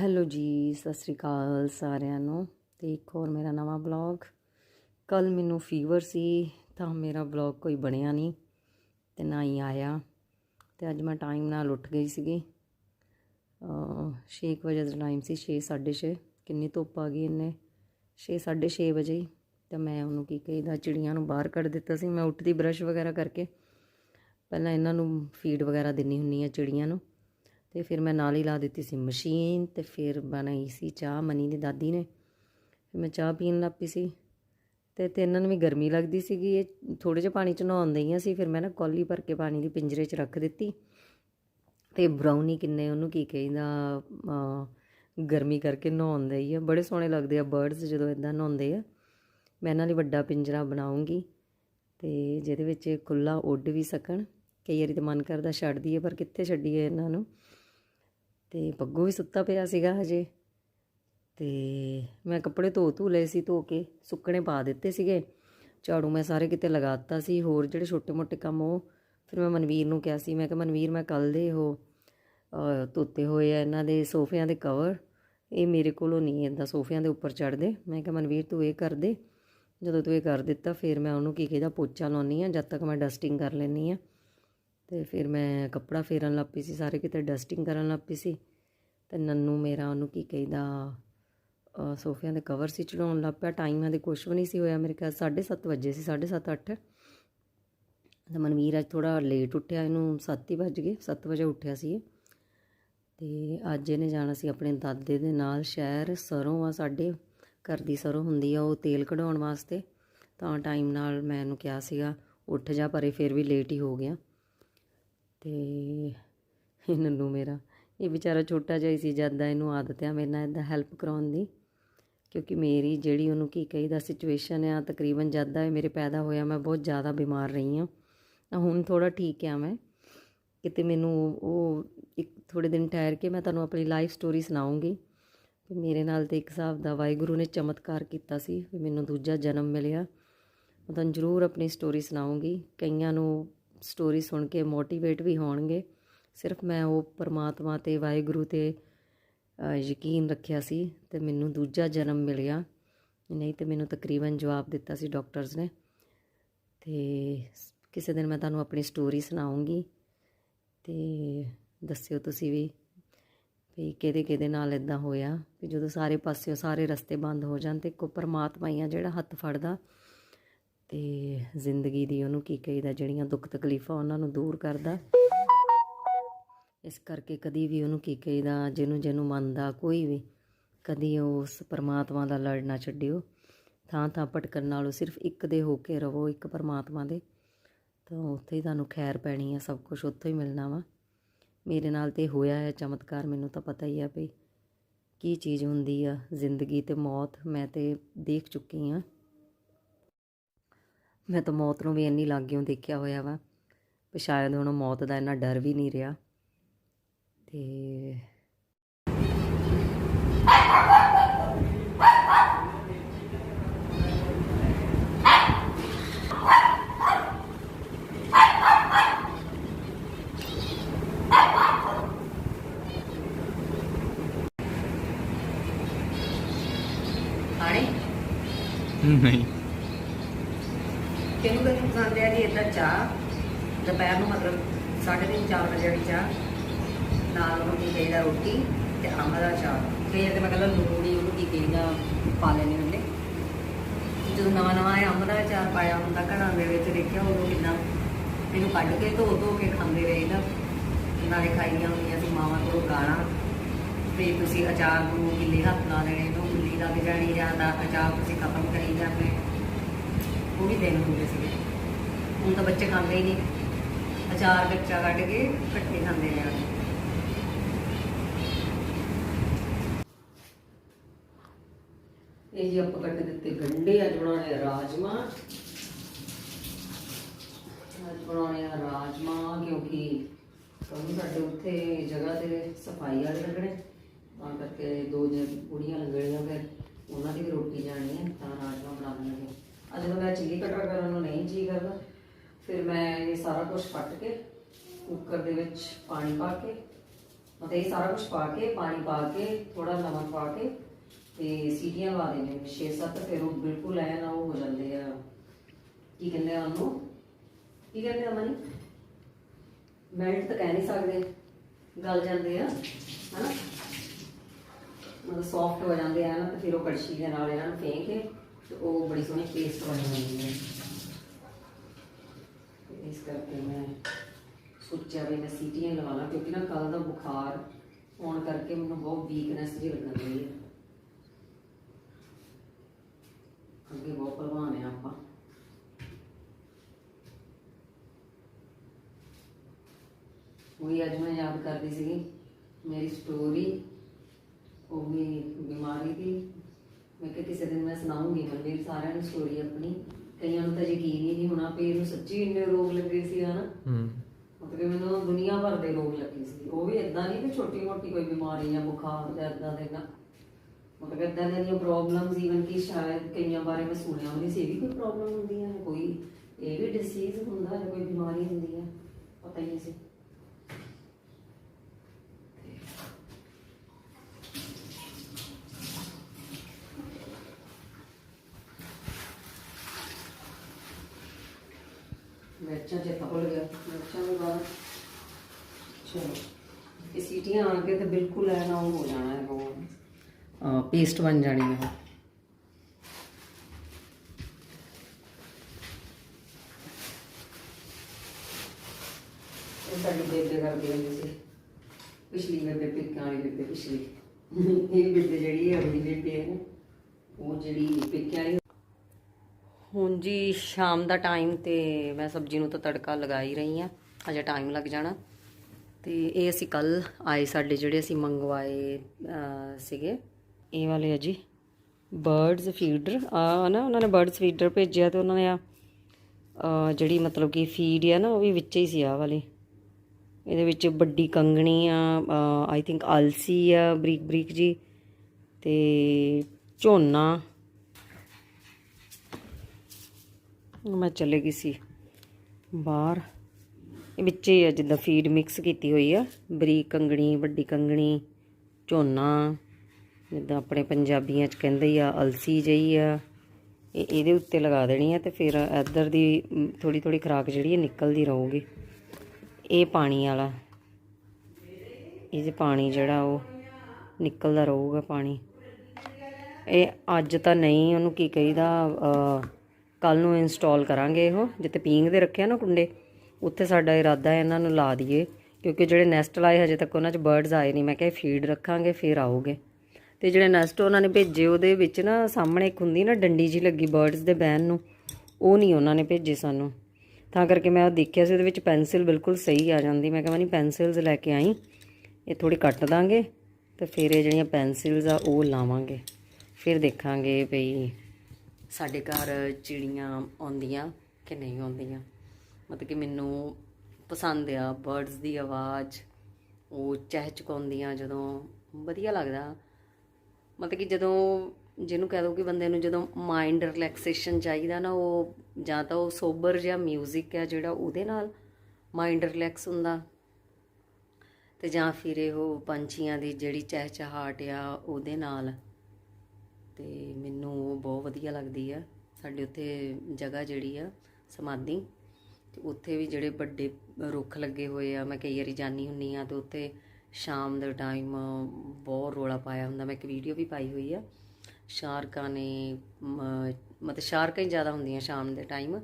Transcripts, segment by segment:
Hello ਜੀ, ਸਤਿ ਸ੍ਰੀ ਅਕਾਲ ਸਾਰਿਆਂ ਨੂੰ ਤੇ ਇੱਕ ਹੋਰ ਮੇਰਾ ਨਵਾਂ ਬਲੌਗ ਕੱਲ ਮੈਨੂੰ ਫੀਵਰ ਸੀ ਤਾਂ ਮੇਰਾ ਬਲੌਗ ਕੋਈ ਬਣਿਆ ਨਹੀਂ ਤੇ ਨਾ ਹੀ ਆਇਆ ਤੇ ਅੱਜ ਮੈਂ ਟਾਈਮ ਨਾਲ ਉੱਠ ਗਈ ਸੀਗੀ। ਛੇ 6 ਵਜੇ ਦਾ ਟਾਈਮ ਸੀ 6 6:30 ਕਿੰਨੀ ਧੁੱਪ ਆ ਗਈ ਇੰਨੇ। 6 6:30 ਵਜੇ ਤਾਂ ਮੈਂ ਉਹਨੂੰ ਕੀ ਕਹੀਦਾ ਚਿੜੀਆਂ ਨੂੰ ਬਾਹਰ ਕੱਢ ਦਿੱਤਾ ਸੀ। ਮੈਂ ਉੱਠਦੀ ਬਰਸ਼ ਵਗੈਰਾ ਕਰਕੇ ਪਹਿਲਾਂ ਇਹਨਾਂ ਨੂੰ ਫੀਡ ਵਗੈਰਾ ਦਿੰਨੀ ਹੁੰਨੀ ਆ ਚਿੜੀਆਂ ਨੂੰ। ਤੇ ਫਿਰ ਮੈਂ ਨਾਲ ਹੀ ਲਾ ਦਿੱਤੀ ਸੀ ਮਸ਼ੀਨ ਤੇ ਫਿਰ ਬਣਾਈ ਸੀ ਚਾਹ ਮਨੀ ਦੀ ਦਾਦੀ ਨੇ। ਫਿਰ ਮੈਂ ਚਾਹ ਪੀਣ ਲੱਗ ਪਈ ਸੀ ਤੇ ਤੇ ਇਹਨਾਂ ਨੂੰ ਵੀ ਗਰਮੀ ਲੱਗਦੀ ਸੀਗੀ, ਇਹ ਥੋੜੇ ਜਿਹਾ ਪਾਣੀ ਚ ਨਹਾਉਣ ਦਈਆਂ ਸੀ, ਫਿਰ ਮੈਂ ਨਾ ਕੌਲੀ ਭਰ ਕੇ ਪਾਣੀ ਦੀ ਪਿੰਜਰੇ 'ਚ ਰੱਖ ਦਿੱਤੀ। ਤੇ ਬਰਾਊਨੀ ਕਿੰਨੇ ਉਹਨੂੰ ਕੀ ਕਹਿੰਦਾ ਗਰਮੀ ਕਰਕੇ ਨਹਾਉਣ ਦਈ ਆ। ਬੜੇ ਸੋਹਣੇ ਲੱਗਦੇ ਆ ਬਰਡਸ ਜਦੋਂ ਇਦਾਂ ਨਹਾਉਂਦੇ ਆ। ਮੈਂ ਇਹਨਾਂ ਲਈ ਵੱਡਾ ਪਿੰਜਰਾ ਬਣਾਉਂਗੀ ਤੇ ਜਿਹਦੇ ਵਿੱਚ ਖੁੱਲਾ ਉੱਡ ਵੀ ਸਕਣ। ਕਈ ਵਾਰੀ ਤਾਂ ਮਨ ਕਰਦਾ ਛੱਡ ਦਈਏ ਪਰ ਕਿੱਥੇ ਛੱਡੀਏ ਇਹਨਾਂ ਨੂੰ? ਤੇ ਪੱਗੂ ਵੀ ਸੁੱਤਾ ਪਿਆ ਸੀਗਾ ਹਜੇ। ਤੇ ਮੈਂ ਕੱਪੜੇ ਧੋ ਧੂ ਲਏ ਸੀ, ਧੋ ਕੇ ਸੁੱਕਣੇ ਪਾ ਦਿੱਤੇ ਸੀਗੇ। ਝਾੜੂ ਮੈਂ ਸਾਰੇ ਕਿਤੇ ਲਗਾਤਾ ਸੀ, ਹੋਰ ਜਿਹੜੇ ਛੋਟੇ-ਮੋਟੇ ਕੰਮ ਉਹ ਫਿਰ ਮੈਂ ਮਨਵੀਰ ਨੂੰ ਕਿਹਾ ਸੀ। ਮੈਂ ਕਿਹਾ, ਮਨਵੀਰ, ਮੈਂ ਕੱਲ ਦੇ ਉਹ ਧੋਤੇ ਹੋਏ ਆ ਇਹਨਾਂ ਦੇ ਸੋਫਿਆਂ ਦੇ ਕਵਰ। ਇਹ ਮੇਰੇ ਕੋਲੋਂ ਨਹੀਂ ਇਦਾਂ ਸੋਫਿਆਂ ਦੇ ਉੱਪਰ ਚੜਦੇ ਮੈਂ ਕਿਹਾ, ਮਨਵੀਰ, ਤੂੰ ਇਹ ਕਰ ਦੇ। ਜਦੋਂ ਤੂੰ ਇਹ ਕਰ ਦਿੱਤਾ, ਫਿਰ ਮੈਂ ਉਹਨੂੰ ਕੀ ਕਹਿੰਦਾ, ਪੋਚਾ ਲਾਉਣੀ ਆ ਜਦ ਤੱਕ ਮੈਂ ਡਸਟਿੰਗ ਕਰ ਲੈਣੀ ਆ ਤੇ ਫਿਰ ਮੈਂ ਕੱਪੜਾ ਫੇਰਨ ਲੱਗ ਪਈ ਸੀ, ਸਾਰੇ ਕਿਤੇ ਡਸਟਿੰਗ ਕਰਨ ਲੱਗ ਪਈ ਸੀ। ਤੇ ਨੰਨੂ ਮੇਰਾ ਉਹਨੂੰ ਕੀ ਕਹਿੰਦਾ ਸੋਫਿਆਂ ਦੇ ਕਵਰ ਸੀ ਚੜਾਉਣ ਲੱਗ ਪਿਆ ਟਾਈਮਾਂ ਹਦੇ ਕੁਝ ਵੀ ਨਹੀਂ ਸੀ ਹੋਇਆ, ਮੇਰੇ ਖਿਆਲ 7:30 ਵਜੇ ਸੀ 7:30 8 ਤੇ ਮਨਵੀਰ ਅੱਜ ਥੋੜਾ ਲੇਟ ਉੱਠਿਆ, ਇਹਨੂੰ 7 ਹੀ ਵੱਜ ਗਏ 7 ਵਜੇ ਉੱਠਿਆ ਸੀ ਤੇ ਅੱਜ ਇਹਨੇ ਜਾਣਾ ਸੀ ਆਪਣੇ ਦਾਦੇ ਦੇ ਨਾਲ ਸ਼ਹਿਰ, ਸਰੋਂ ਆ ਸਾਡੇ, ਘਰ ਦੀ ਸਰੋਂ ਹੁੰਦੀ ਆ, ਉਹ ਤੇਲ ਕਢਾਉਣ ਵਾਸਤੇ। ਤਾਂ ਟਾਈਮ ਨਾਲ ਮੈਂ ਇਹਨੂੰ ਕਿਹਾ ਸੀਗਾ, ਉੱਠ ਜਾ, ਪਰੇ ਫਿਰ ਵੀ ਲੇਟ ਹੀ ਹੋ ਗਿਆ। ਤੇ ਇਹ ਨੰਨੂ ਮੇਰਾ। ਇਹ ਵਿਚਾਰਾ ਛੋਟਾ ਜਿਹਾ ਹੀ ਸੀ, ਜਦ ਦਾ ਇਹਨੂੰ ਆਦਤ ਆ ਮੇਰੇ ਨਾਲ ਇਦਾਂ ਹੈਲਪ ਕਰਾਉਣ ਦੀ। ਕਿਉਂਕਿ ਮੇਰੀ ਜਿਹੜੀ ਉਹਨੂੰ ਕੀ ਕਹੀਦਾ ਸਿਚੁਏਸ਼ਨ ਆ, ਤਕਰੀਬਨ ਜਦ ਦਾ ਇਹ ਮੇਰੇ ਪੈਦਾ ਹੋਇਆ, ਮੈਂ ਬਹੁਤ ਜ਼ਿਆਦਾ ਬਿਮਾਰ ਰਹੀ ਹਾਂ। ਹੁਣ ਥੋੜਾ ਠੀਕ ਆ ਮੈਂ। ਕਿਤੇ ਮੈਨੂੰ ਉਹ ਇੱਕ ਥੋੜੇ ਦਿਨ ਠਹਿਰ ਕੇ ਮੈਂ ਤੁਹਾਨੂੰ ਆਪਣੀ ਲਾਈਫ ਸਟੋਰੀ ਸੁਣਾਉਂਗੀ। ਕਿ ਮੇਰੇ ਨਾਲ ਤੇ ਇੱਕ ਹਿਸਾਬ ਦਾ ਵਾਹਿਗੁਰੂ ਨੇ ਚਮਤਕਾਰ ਕੀਤਾ ਸੀ ਵੀ ਮੈਨੂੰ ਦੂਜਾ ਜਨਮ ਮਿਲਿਆ। ਮੈਂ ਤੁਹਾਨੂੰ ਜ਼ਰੂਰ ਆਪਣੀ ਸਟੋਰੀ ਸੁਣਾਉਂਗੀ। ਕਈਆਂ ਨੂੰ ਸਟੋਰੀ ਸੁਣ ਕੇ ਮੋਟੀਵੇਟ ਵੀ ਹੋਣਗੇ। ਸਿਰਫ ਮੈਂ ਉਹ ਪਰਮਾਤਮਾ ਤੇ, ਵਾਹਿਗੁਰੂ ਤੇ ਯਕੀਨ ਰੱਖਿਆ ਸੀ ਤੇ ਮੈਨੂੰ ਦੂਜਾ ਜਨਮ ਮਿਲਿਆ। ਨਹੀਂ ਤੇ ਮੈਨੂੰ ਤਕਰੀਬਨ ਜਵਾਬ ਦਿੱਤਾ ਸੀ ਡਾਕਟਰਸ ਨੇ। ਤੇ ਕਿਸੇ ਦਿਨ ਮੈਂ ਤੁਹਾਨੂੰ ਆਪਣੀ ਸਟੋਰੀ ਸੁਣਾਉਂਗੀ। ਤੇ ਦੱਸਿਓ ਤੁਸੀਂ ਵੀ ਵੀ ਕਿਹਦੇ ਕਿਹਦੇ ਨਾਲ ਇਦਾਂ ਹੋਇਆ। ਵੀ ਜਦੋਂ ਸਾਰੇ ਪਾਸਿਓਂ ਸਾਰੇ ਰਸਤੇ ਬੰਦ ਹੋ ਜਾਣ ਤੇ ਕੋ ਪਰਮਾਤਮਾ ਹੀ ਆ ਜਿਹੜਾ ਹੱਥ ਫੜਦਾ। ਤੇ ਜ਼ਿੰਦਗੀ ਦੀ ਉਹਨੂੰ ਕੀ ਕਹੀਦਾ, ਜਿਹੜੀਆਂ ਦੁੱਖ ਤਕਲੀਫਾਂ ਉਹਨਾਂ ਨੂੰ ਦੂਰ ਕਰਦਾ। ਇਸ ਕਰਕੇ ਕਦੀ ਵੀ ਉਹਨੂੰ ਕੀ ਕਹੀਦਾ, ਜਿਹਨੂੰ ਜਿਹਨੂੰ ਮੰਨਦਾ ਕੋਈ ਵੀ, ਕਦੀ ਉਸ ਪਰਮਾਤਮਾ ਦਾ ਲੜ ਨਾ ਛੱਡਿਓ। ਥਾਂ ਥਾਂ ਭਟਕਣ ਨਾਲੋਂ ਸਿਰਫ ਇੱਕ ਦੇ ਹੋ ਕੇ ਰਹੋ ਇੱਕ ਪਰਮਾਤਮਾ ਦੇ। ਤਾਂ ਉੱਥੇ ਹੀ ਤੁਹਾਨੂੰ ਖੈਰ ਪੈਣੀ ਆ, ਸਭ ਕੁਝ ਉੱਥੋਂ ਹੀ ਮਿਲਣਾ ਵਾ। ਮੇਰੇ ਨਾਲ ਤੇ ਹੋਇਆ ਹੈ ਚਮਤਕਾਰ, ਮੈਨੂੰ ਤਾਂ ਪਤਾ ਹੀ ਆ ਵੀ ਕੀ ਚੀਜ਼ ਹੁੰਦੀ ਆ, ਜ਼ਿੰਦਗੀ ਤੇ ਮੌਤ ਮੈਂ ਤੇ ਦੇਖ ਚੁੱਕੀ ਆ। ਮੈਂ ਤਾਂ ਮੌਤ ਨੂੰ ਵੀ ਇੰਨੀ ਲਾਗਿਓਂ ਦੇਖਿਆ ਹੋਇਆ ਵਾ ਵੀ ਸ਼ਾਇਦ ਹੁਣ ਮੌਤ ਦਾ ਇੰਨਾ ਡਰ ਵੀ ਨਹੀਂ ਰਿਹਾ। ਤੇ ਨਹੀਂ। ਕਿਹਨੂੰ ਕਿਹਨੂੰ ਪਸੰਦ ਹੈ ਜੀ? ਇਦਾਂ ਚਾਹ, ਦੁਪਹਿਰ ਨੂੰ ਮਤਲਬ 3:30 4 ਵਜੇ ਵਾਲੀ ਚਾਹ, ਨਾਲ ਉਹਨੂੰ ਕੀ ਕਹੀਦਾ, ਰੋਟੀ ਤੇ ਅੰਬ ਦਾ ਚਾਹ। ਫੇਰ ਤੇ ਮੈਂ ਕਹਿੰਦਾ ਲੂਣੀ ਉਹਨੂੰ ਕੀ ਕਹੀਦਾ, ਪਾ ਲੈਣੇ ਹੁੰਦੇ। ਜਦੋਂ ਨਵਾਂ ਨਵਾਂ ਇਹ ਅੰਬ ਦਾ ਚਾਰ ਪਾਇਆ ਹੁੰਦਾ ਘਰਾਂ ਦੇ ਵਿੱਚ, ਦੇਖਿਆ ਉਦੋਂ ਕਿੰਨਾ ਇਹਨੂੰ ਕੱਢ ਕੇ ਧੋ ਧੋ ਕੇ ਖਾਂਦੇ ਰਹੀਦਾ ਨਾਲੇ ਖਾਈਆਂ ਹੁੰਦੀਆਂ ਸੀ ਮਾਵਾਂ ਕੋਲੋਂ ਗਾਣਾ ਤੇ ਤੁਸੀਂ ਅਚਾਰ ਨੂੰ ਗਿੱਲੇ ਹੱਥ ਲਾ ਲੈਣੇ ਤੋਂ ਗੁੱਲੀ ਲੱਗ ਜਾਣੀ ਜਾਂ ਦਾ ਅਚਾਰ ਤੁਸੀਂ ਖਤਮ ਕਰੀ ਜਾਂਦੇ। ਉਹ ਵੀ ਦਿਨ ਹੁੰਦੇ ਸੀਗੇ। ਹੁਣ ਤਾਂ ਬੱਚੇ ਖਾਂਦੇ ਹੀ ਨਹੀਂ। ਅਚਾਰ ਬੱਚਾ ਕੱਢ ਕੇ ਇਕੱਠੇ ਖਾਂਦੇ ਨੇ ਉਹ ਇਹ ਜੀ ਆਪਾਂ ਕੱਢ ਦਿੱਤੇ ਗੰਡੇ, ਅੱਜ ਬਣਾਉਣੇ ਆ ਰਾਜਮਾ। ਅੱਜ ਬਣਾਉਣੇ ਆ ਰਾਜਮਾ, ਕਿਉਂਕਿ ਕੰਮ ਸਾਡੇ ਉੱਥੇ ਜਗ੍ਹਾ ਤੇ ਸਫ਼ਾਈ ਵਾਲੇ ਲੱਗਣੇ। ਤਾਂ ਕਰਕੇ ਦੋ ਜੇ ਕੁੜੀਆਂ ਲੱਗਣੀਆਂ ਫਿਰ, ਉਹਨਾਂ ਦੀ ਵੀ ਰੋਟੀ ਜਾਣੀ ਹੈ, ਤਾਂ ਰਾਜਮਾ ਬਣਾ ਲਾਂਗੇ ਅੱਜ ਮੈਂ ਚਿੱਲੀ ਕਟਰ ਕਰਨ ਨੂੰ ਨਹੀਂ ਜੀ ਕਰਦਾ। ਫਿਰ ਮੈਂ ਇਹ ਸਾਰਾ ਕੁਝ ਕੱਟ ਕੇ ਕੁੱਕਰ ਦੇ ਵਿੱਚ ਪਾਣੀ ਪਾ ਕੇ, ਮਤਲਬ ਇਹ ਸਾਰਾ ਕੁਝ ਪਾ ਕੇ, ਪਾਣੀ ਪਾ ਕੇ ਥੋੜਾ ਨਮਕ ਪਾ ਕੇ ਤੇ ਸੀਟੀਆਂ ਲਵਾ ਦੇਣੇ ਨੇ। 6-7 ਫਿਰ ਉਹ ਬਿਲਕੁਲ ਐ ਨਾ ਉਹ ਹੋ ਜਾਂਦੇ ਆ। ਕੀ ਕਹਿੰਦੇ ਆ ਉਹਨੂੰ? ਕੀ ਕਹਿੰਦੇ ਆ ਮਨੀ ਮੈਲਟ ਤਾਂ ਕਹਿ ਨਹੀਂ ਸਕਦੇ। ਗਲ ਜਾਂਦੇ ਆ, ਹਨਾ? ਮਤਲਬ ਸੌਫਟ ਹੋ ਜਾਂਦੇ ਆ ਨਾ ਤੇ ਫਿਰ ਉਹ ਕੜਛੀ ਦੇ ਨਾਲ ਇਹਨਾਂ ਨੂੰ ਫੇਂਕ ਕੇ ਤੇ ਉਹ ਬੜੀ ਸੋਹਣੀ ਪੇਸਟ ਬਣ ਜਾਂਦੀ ਹੈ। ਇਸ ਕਰਕੇ ਮੈਂ ਸੋਚਿਆ ਵੀ ਮੈਂ ਸੀਟੀਆਂ ਲਵਾ ਲਾਂ, ਕਿਉਂਕਿ ਨਾ ਕੱਲ ਦਾ ਬੁਖਾਰ ਹੋਣ ਕਰਕੇ ਮੈਨੂੰ ਬਹੁਤ ਵੀਕਨੈਸ ਜਿਹੀ ਲੱਗਣ ਰਹੀ ਹੈ। ਅੱਗੇ ਬਹੁਤ ਭਲਵਾਨ ਆ ਆਪਾਂ। ਉਹੀ ਅੱਜ ਮੈਂ ਯਾਦ ਕਰਦੀ ਸੀਗੀ, ਮੇਰੀ ਸਟੋਰੀ ਉਹ ਵੀ ਬਿਮਾਰੀ ਦੀ ਮੈਂ ਕਿਹਾ ਕਿਸੇ ਦਿਨ ਮੈਂ ਸੁਣਾਉਂਗੀ ਮਨਵੀਰ ਸਾਰਿਆਂ ਨੂੰ ਸਟੋਰੀ ਆਪਣੀ। ਕਈਆਂ ਨੂੰ ਤਾਂ ਯਕੀਨ ਹੀ ਨਹੀਂ ਹੋਣਾ ਵੀ ਇਹਨੂੰ ਸੱਚੀ ਇੰਨੇ ਰੋਗ ਲੱਗੇ ਸੀ ਹਨਾ? ਹੂੰ। ਮਤਲਬ ਮੈਨੂੰ ਦੁਨੀਆ ਭਰ ਦੇ ਰੋਗ ਲੱਗੇ ਸੀ। ਉਹ ਵੀ ਇਦਾਂ ਨਹੀਂ ਕਿ ਛੋਟੀ ਮੋਟੀ ਕੋਈ ਬਿਮਾਰੀ ਜਾਂ ਬੁਖਾਰ ਜਾਂ ਇਦਾਂ ਦੇ ਨਾ। ਮਤਲਬ ਇਦਾਂ ਦੀਆਂ ਪ੍ਰੋਬਲਮਸ ਈਵਨ ਕਿ ਸ਼ਾਇਦ ਕਈਆਂ ਬਾਰੇ ਮੈਂ ਸੁਣਿਆ ਵੀ ਨਹੀਂ ਸੀ ਇਹ ਵੀ ਕੋਈ ਪ੍ਰੋਬਲਮ ਹੁੰਦੀ ਹੈ ਕੋਈ ਇਹ ਵੀ ਡਿਸੀਜ਼ ਹੁੰਦਾ ਹੈ ਕੋਈ ਬਿਮਾਰੀ ਹੁੰਦੀ ਹੈ ਪਤਾ ਹੀ ਨਹੀਂ ਸੀ। ਮਿਰਚਾਂ ਚੇਤਾ ਭੁੱਲ ਗਿਆ। ਮਿਰਚਾਂ ਦੇ ਬਾਅਦ ਚਲੋ। ਇਹ ਸੀਟੀਆਂ ਆ ਕੇ ਤੇ ਬਿਲਕੁਲ ਐ ਨਾ ਹੋ ਜਾਣਾ ਹੈ ਉਹ ਪੇਸਟ ਬਣ ਜਾਣੀ ਹੈ। ਇਹ ਸਾਡੀ ਬੇਬੇ ਕਰਦੀ ਹੁੰਦੀ ਸੀ। ਪਿਛਲੀ ਬੇਬੇ ਪਿੱਕਾਂ ਵਾਲੀ ਬੇਬੇ ਪਿਛਲੀ। ਇਹ ਬੇਬੇ ਜਿਹੜੀ ਹੈ ਅਗਲੀ ਬੇਬੇ ਹੈ ਨਾ। ਉਹ ਜਿਹੜੀ ਪਿੱਕਿਆਂ ਵਾਲੀ ਹੁਣ ਜੀ ਸ਼ਾਮ ਦਾ ਟਾਈਮ ਤੇ ਮੈਂ ਸਬਜ਼ੀ ਨੂੰ ਤਾਂ ਤੜਕਾ ਲਗਾ ਹੀ ਰਹੀ ਆ ਅਜੇ ਟਾਈਮ ਲੱਗ ਜਾਣਾ। ਤੇ ਇਹ ਅਸੀਂ ਕੱਲ ਆਏ ਸਾਡੇ ਜਿਹੜੇ ਅਸੀਂ ਮੰਗਵਾਏ ਸੀਗੇ। ਇਹ ਵਾਲੇ ਆ ਜੀ ਬਰਡਸ ਫੀਡਰ ਆ ਨਾ, ਉਹਨਾਂ ਨੇ ਬਰਡਸ ਫੀਡਰ ਭੇਜਿਆ ਤੇ ਉਹਨਾਂ ਨੇ ਆ ਜਿਹੜੀ ਮਤਲਬ ਕਿ ਫੀਡ ਆ ਨਾ, ਉਹ ਵੀ ਵਿੱਚ ਹੀ ਸੀ ਆ ਵਾਲੀ। ਇਹਦੇ ਵਿੱਚ ਵੱਡੀ ਕੰਗਣੀ ਆ ਆਈ ਥਿੰਕ ਆਲਸੀ ਆ ਬਰੀਕ ਬਰੀਕ ਜੀ, ਤੇ ਝੋਨਾ। ਮੈਂ ਚਲੇ ਗਈ ਸੀ ਬਾਹਰ। ਇਹ ਵਿੱਚ ਹੀ ਆ ਜਿੱਦਾਂ ਫੀਡ ਮਿਕਸ ਕੀਤੀ ਹੋਈ ਆ। ਬਰੀਕ ਕੰਗਣੀ, ਵੱਡੀ ਕੰਗਣੀ, ਝੋਨਾ, ਜਿੱਦਾਂ ਆਪਣੇ ਪੰਜਾਬੀਆਂ ਚ ਕਹਿੰਦੇ ਆ, ਅਲਸੀ ਜਈ ਆ। ਇਹ ਇਹਦੇ ਉੱਤੇ ਲਗਾ ਦੇਣੀ ਆ ਤੇ ਫਿਰ ਇੱਧਰ ਦੀ ਥੋੜੀ ਥੋੜੀ ਖਰਾਕ ਜਿਹੜੀ ਹੈ ਨਿਕਲਦੀ ਰਹੂਗੀ। ਇਹ ਪਾਣੀ ਵਾਲਾ। ਇਹ 'ਚ ਪਾਣੀ ਜਿਹੜਾ ਉਹ ਨਿਕਲਦਾ ਰਹੂਗਾ ਪਾਣੀ। ਇਹ ਅੱਜ ਤਾਂ ਨਹੀਂ, ਉਹਨੂੰ ਕੀ ਕਹੀਦਾ ਕੱਲ ਨੂੰ ਇੰਸਟਾਲ ਕਰਾਂਗੇ ਇਹੋ, ਜਿੱਥੇ ਪੀਂਗ ਦੇ ਰੱਖਿਆ ਨਾ ਕੁੰਡੇ, ਉੱਥੇ ਸਾਡਾ ਇਰਾਦਾ ਹੈ ਇਹਨਾਂ ਨੂੰ ਲਾ ਦਈਏ, ਕਿਉਂਕਿ ਜਿਹੜੇ ਨੈਸਟ ਲਾਏ ਹਜੇ ਤੱਕ ਉਹਨਾਂ 'ਚ ਬਰਡਸ ਆਏ ਨਹੀਂ। ਮੈਂ ਕਿਹਾ ਫੀਡ ਰੱਖਾਂਗੇ, ਫਿਰ ਆਉਗੇ। ਤੇ ਜਿਹੜੇ ਨੈਸਟ ਉਹਨਾਂ ਨੇ ਭੇਜੇ, ਉਹਦੇ ਵਿੱਚ ਨਾ ਸਾਹਮਣੇ ਇੱਕ ਹੁੰਦੀ ਨਾ ਡੰਡੀ ਜੀ ਲੱਗੀ ਬਰਡਸ ਦੇ ਬੈਨ ਨੂੰ, ਉਹ ਨਹੀਂ ਉਹਨਾਂ ਨੇ ਭੇਜੇ ਸਾਨੂੰ। ਤਾਂ ਕਰਕੇ ਮੈਂ ਉਹ ਦੇਖਿਆ ਸੀ, ਉਹਦੇ ਵਿੱਚ ਪੈਨਸਿਲ ਬਿਲਕੁਲ ਸਹੀ ਆ ਜਾਂਦੀ। ਮੈਂ ਕਿਹਾ ਨਹੀਂ ਪੈਨਸਿਲਸ ਲੈ ਕੇ ਆਈ, ਇਹ ਥੋੜੀ ਕੱਟ ਦਾਂਗੇ, ਤੇ ਫਿਰ ਇਹ ਜਿਹੜੀਆਂ ਪੈਨਸਿਲਸ ਆ, ਉਹ ਲਾਵਾਂਗੇ। ਫਿਰ ਦੇਖਾਂਗੇ ਭਈ ਸਾਡੇ ਘਰ ਚਿੜੀਆਂ ਆਉਂਦੀਆਂ ਕਿ ਨਹੀਂ ਆਉਂਦੀਆਂ? ਮਤਲਬ ਕਿ ਮੈਨੂੰ ਪਸੰਦ ਆ ਬਰਡਸ ਦੀ ਆਵਾਜ਼। ਉਹ ਚਹਿਚਕਾਉਂਦੀਆਂ ਜਦੋਂ। ਵਧੀਆ ਲੱਗਦਾ। ਮਤਲਬ ਕਿ ਜਦੋਂ ਜਿਹਨੂੰ ਕਹਿ ਦੋ ਕਿ ਬੰਦੇ ਨੂੰ ਜਦੋਂ ਮਾਈਂਡ ਰਿਲੈਕਸੇਸ਼ਨ ਚਾਹੀਦਾ ਨਾ, ਉਹ ਜਾਂ ਤਾਂ ਉਹ ਸੋਬਰ ਜਿਹਾ 뮤직 ਹੈ ਜਿਹੜਾ ਉਹਦੇ ਨਾਲ ਮਾਈਂਡ ਰਿਲੈਕਸ ਹੁੰਦਾ। ਤੇ ਜਾਂ ਫਿਰ ਇਹ ਪੰਛੀਆਂ ਦੀ ਜਿਹੜੀ ਚਹਿਚਹਾਟ ਆ ਉਹਦੇ ਨਾਲ। ਤੇ ਮੈਨੂੰ ਉਹ ਬਹੁਤ ਵਧੀਆ ਲੱਗਦੀ ਆ। ਸਾਡੇ ਉੱਥੇ ਜਗ੍ਹਾ ਜਿਹੜੀ ਆ, ਸਮਾਧੀ, ਤੇ ਉੱਥੇ ਵੀ ਜਿਹੜੇ ਵੱਡੇ ਰੁੱਖ ਲੱਗੇ ਹੋਏ ਆ, ਮੈਂ ਕਈ ਵਾਰੀ ਜਾਣੀ ਹੁੰਨੀ ਆ ਤੇ ਉੱਥੇ ਸ਼ਾਮ ਦੇ ਟਾਈਮ ਬਹੁਤ ਰੋਲਾ ਪਾਇਆ ਹੁੰਦਾ। ਮੈਂ ਇੱਕ ਵੀਡੀਓ ਵੀ ਪਾਈ ਹੋਈ ਆ। ਸ਼ਾਰਕਾਂ ਨੇ ਮਤਲਬ ਸ਼ਾਰਕਾਂ ਹੀ ਜ਼ਿਆਦਾ ਹੁੰਦੀਆਂ ਸ਼ਾਮ ਦੇ ਟਾਈਮ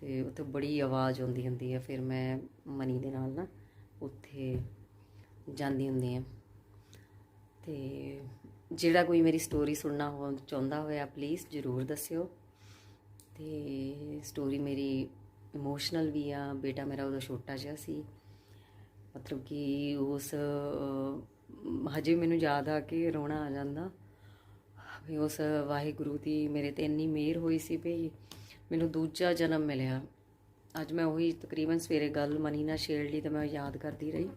ਤੇ ਉੱਥੇ ਬੜੀ ਆਵਾਜ਼ ਆਉਂਦੀ ਹੁੰਦੀ ਆ, ਫਿਰ ਮੈਂ ਮਨੀ ਦੇ ਨਾਲ ਨਾ ਉੱਥੇ ਜਾਂਦੀ ਹੁੰਦੀ ਆ। ਤੇ ਜਿਹੜਾ ਕੋਈ ਮੇਰੀ ਸਟੋਰੀ ਸੁਣਨਾ ਹੋ ਚਾਹੁੰਦਾ ਹੋਇਆ ਪਲੀਜ਼ ਜਰੂਰ ਦੱਸਿਓ। ਤੇ ਸਟੋਰੀ ਮੇਰੀ ਇਮੋਸ਼ਨਲ ਵੀ ਆ, ਬੇਟਾ ਮੇਰਾ ਉਦੋਂ ਛੋਟਾ ਜਿਹਾ ਸੀ। ਮਤਲਬ ਕਿ ਉਸ ਹਜੇ ਮੈਨੂੰ ਯਾਦ ਆ ਕੇ ਰੋਣਾ ਆ ਜਾਂਦਾ। ਵੀ ਉਸ ਵਾਹਿਗੁਰੂ ਦੀ ਮੇਰੇ ਤੇ ਇੰਨੀ ਮਿਹਰ ਹੋਈ ਸੀ ਵੀ ਮੈਨੂੰ ਦੂਜਾ ਜਨਮ ਮਿਲਿਆ। ਅੱਜ ਮੈਂ ਉਹੀ ਤਕਰੀਬਨ ਸਵੇਰੇ ਗੱਲ ਮਨੀ ਨਾਲ ਛੇੜ ਲਈ ਤਾਂ ਮੈਂ ਯਾਦ ਕਰਦੀ ਰਹੀ।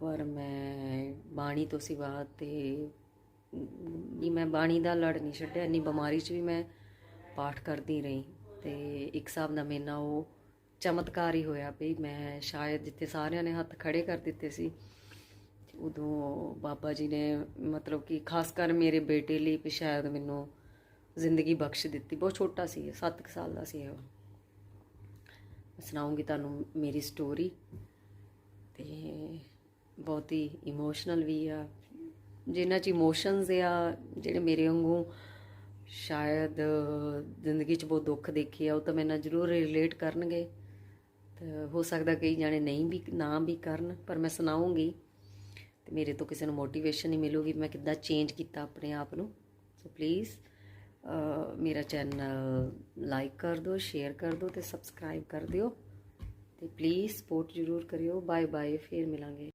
ਪਰ ਮੈਂ ਬਾਣੀ ਤੋਂ ਸਿਵਾ ਤੇ ਵੀ ਮੈਂ ਬਾਣੀ ਦਾ ਲੜ ਨਹੀਂ ਛੱਡਿਆ, ਇੰਨੀ ਬਿਮਾਰੀ 'ਚ ਵੀ ਮੈਂ ਪਾਠ ਕਰਦੀ ਰਹੀ ਤੇ ਇੱਕ ਹਿਸਾਬ ਨਾਲ ਮੇਰੇ ਉਹ ਚਮਤਕਾਰ ਹੀ ਹੋਇਆ ਵੀ ਮੈਂ ਸ਼ਾਇਦ ਜਿੱਥੇ ਸਾਰਿਆਂ ਨੇ ਹੱਥ ਖੜੇ ਕਰ ਦਿੱਤੇ ਸੀ, ਉਦੋਂ ਬਾਬਾ ਜੀ ਨੇ ਮਤਲਬ ਕਿ ਖਾਸ ਕਰ ਮੇਰੇ ਬੇਟੇ ਲਈ ਵੀ ਸ਼ਾਇਦ ਮੈਨੂੰ ਜ਼ਿੰਦਗੀ ਬਖਸ਼ ਦਿੱਤੀ, ਬਹੁਤ ਛੋਟਾ ਸੀ 7 ਸਾਲ ਦਾ ਸੀ ਉਹ ਸੁਣਾਉਂਗੀ ਤੁਹਾਨੂੰ ਮੇਰੀ ਸਟੋਰੀ ਤੇ ਬਹੁਤ ਹੀ ਇਮੋਸ਼ਨਲ ਵੀ ਆ। ਜਿਨ੍ਹਾਂ ਚ ਇਮੋਸ਼ਨਸ ਆ, ਜਿਹੜੇ ਮੇਰੇ ਵਾਂਗੂ ਸ਼ਾਇਦ ਜ਼ਿੰਦਗੀ 'ਚ ਬਹੁਤ ਦੁੱਖ ਦੇਖੇ ਆ, ਉਹ ਤਾਂ ਮੇਰੇ ਨਾਲ ਜ਼ਰੂਰ ਰਿਲੇਟ ਕਰਨਗੇ। ਤੇ ਹੋ ਸਕਦਾ ਕਈ ਜਾਣੇ ਨਹੀਂ ਵੀ, ਨਾ ਵੀ ਕਰਨ, ਪਰ ਮੈਂ ਸੁਣਾਉਂਗੀ। ਤੇ ਮੇਰੇ ਤੋਂ ਕਿਸੇ ਨੂੰ ਮੋਟੀਵੇਸ਼ਨ ਹੀ ਮਿਲੂਗੀ, ਮੈਂ ਕਿੱਦਾਂ ਚੇਂਜ ਕੀਤਾ ਆਪਣੇ ਆਪ ਨੂੰ। ਸੋ ਪਲੀਜ਼ ਮੇਰਾ ਚੈਨਲ ਲਾਈਕ ਕਰ ਦਿਓ ਸ਼ੇਅਰ ਕਰ ਦਿਓ ਤੇ ਸਬਸਕ੍ਰਾਈਬ ਕਰ ਦਿਓ। ਤੇ ਪਲੀਜ਼ ਸਪੋਰਟ ਜ਼ਰੂਰ ਕਰਿਓ। ਬਾਏ ਬਾਏ ਫੇਰ ਮਿਲਾਂਗੇ।